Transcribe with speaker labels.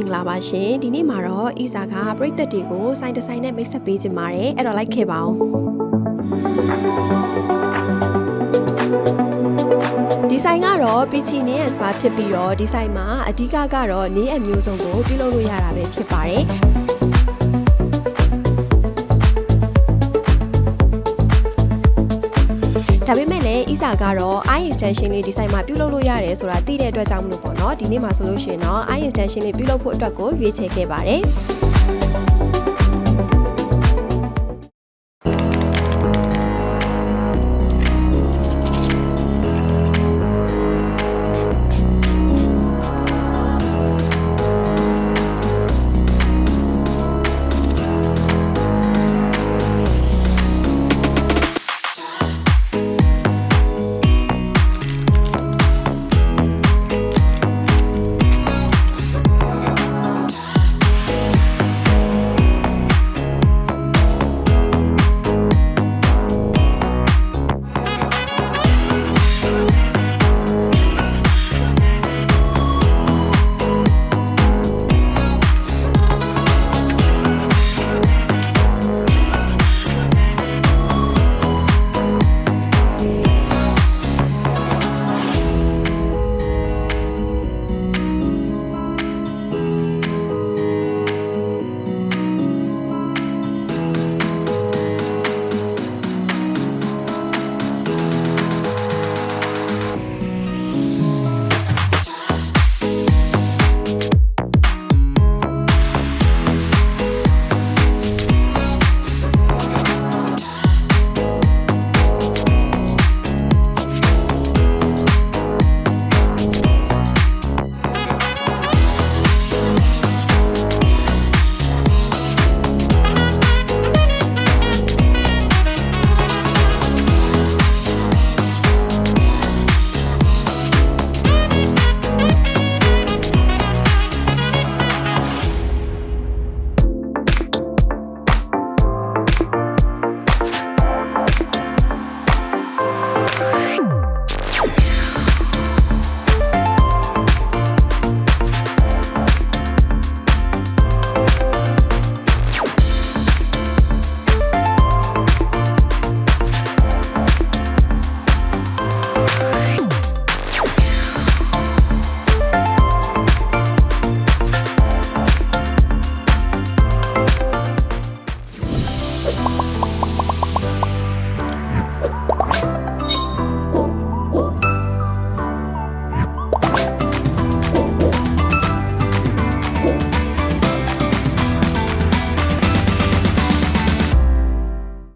Speaker 1: ဟယ်လိုအားလုံးပဲမင်္ဂလာပါရှင်ဒီနေ့မှာတော့အီစာကပရိသတ်တွေကိုစိုင်းတစ်ဆိုင်နဲ့မိတ်ဆက်ပေးခြင်းပါတယ်အဲ့တော့လိုက်ခဲ့ပါအောင်ဒီဆိုင်ကတော့ပီချီနင်းရဲ့စပါဖြစ်ပြီးတော့ဒီဆိုင်မှာအဓိကကတော့နင်းအမျိုးစုံကိုပြုလုပ်လို့ရတာပဲဖြစ်ပါတယ် ဒါပေမဲ့လည်းအီစာကတော့ eye extension လေးဒီဆိုင်မှာပြုလုပ်လို့ရတယ်ဆိုတာသိတဲ့အတွက်ကြောင့်မလို့ပေါ့နော်ဒီနေ့မှာဆိုလို့ရှိရင်တော့ eye extension လေးပြုလုပ်ဖို့အတွက်ကိုရွေးချယ်ခဲ့ပါတယ်